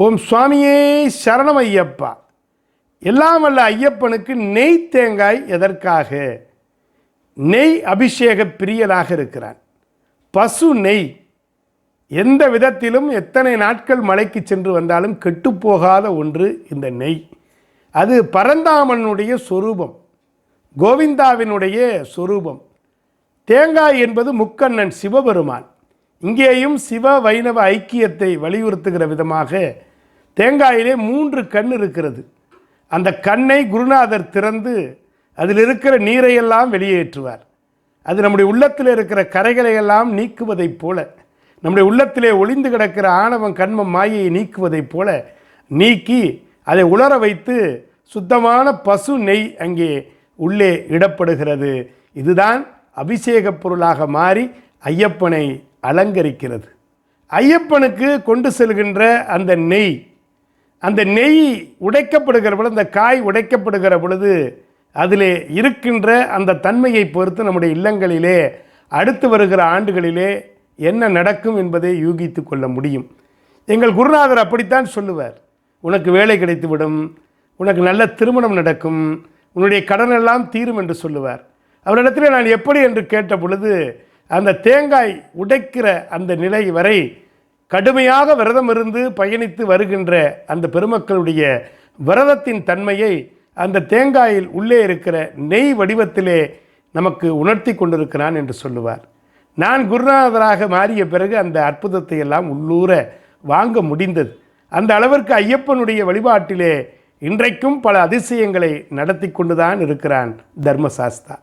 ஓம் சுவாமியே சரணம் ஐயப்பா. எல்லாம் வல்ல ஐயப்பனுக்கு நெய் தேங்காய் எதற்காக? நெய் அபிஷேக பிரியனாக இருக்கிறான். பசு நெய். எந்த விதத்திலும் எத்தனை நாட்கள் மலைக்கு சென்று வந்தாலும் கெட்டுப்போகாத ஒன்று இந்த நெய். அது பரந்தாமனுடைய சொரூபம். கோவிந்தாவினுடைய சொரூபம். தேங்காய் என்பது முக்கண்ணன் சிவபெருமான். இங்கேயும் சிவ வைணவ ஐக்கியத்தை வலியுறுத்துகிற விதமாக தேங்காயிலே மூன்று கண் இருக்கிறது. அந்த கண்ணை குருநாதர் திறந்து அதில் இருக்கிற நீரையெல்லாம் வெளியேற்றுவார். அது நம்முடைய உள்ளத்தில் இருக்கிற கரைகளை எல்லாம் நீக்குவதைப் போல நம்முடைய உள்ளத்திலே ஒளிந்து கிடக்கிற ஆணவம் கண்மம் மாயையை நீக்குவதைப் போல நீக்கி அதை உலர வைத்து சுத்தமான பசு நெய் அங்கே உள்ளே இடப்படுகிறது. இதுதான் அபிஷேகப் பொருளாக மாறி ஐயப்பனை அலங்கரிக்கிறது. ஐயப்பனுக்கு கொண்டு செல்கின்ற அந்த நெய் அந்த நெய் உடைக்கப்படுகிற பொழுது அந்த காய் உடைக்கப்படுகிற பொழுது அதிலே இருக்கின்ற அந்த தன்மையை பொறுத்து நம்முடைய இல்லங்களிலே அடுத்து வருகிற ஆண்டுகளிலே என்ன நடக்கும் என்பதை யூகித்து கொள்ள முடியும். எங்கள் குருநாதர் அப்படித்தான் சொல்லுவார். உனக்கு வேலை கிடைத்துவிடும். உனக்கு நல்ல திருமணம் நடக்கும். உன்னுடைய கடனெல்லாம் தீரும் என்று சொல்லுவார். அவரிடத்தில் நான் எப்படி என்று கேட்ட பொழுது அந்த தேங்காய் உடைக்கிற அந்த நிலை வரை கடுமையாக விரதம் இருந்து பயணித்து வருகின்ற அந்த பெருமக்களுடைய விரதத்தின் தன்மையை அந்த தேங்காயில் உள்ளே இருக்கிற நெய் வடிவத்திலே நமக்கு உணர்த்தி கொண்டிருக்கிறான் என்று சொல்லுவார். நான் குருநாதராக மாறிய பிறகு அந்த அற்புதத்தை எல்லாம் உள்ளூர வாங்க முடிந்தது. அந்த அளவிற்கு ஐயப்பனுடைய வழிபாட்டிலே இன்றைக்கும் பல அதிசயங்களை நடத்தி கொண்டுதான் இருக்கிறான் தர்மசாஸ்தா.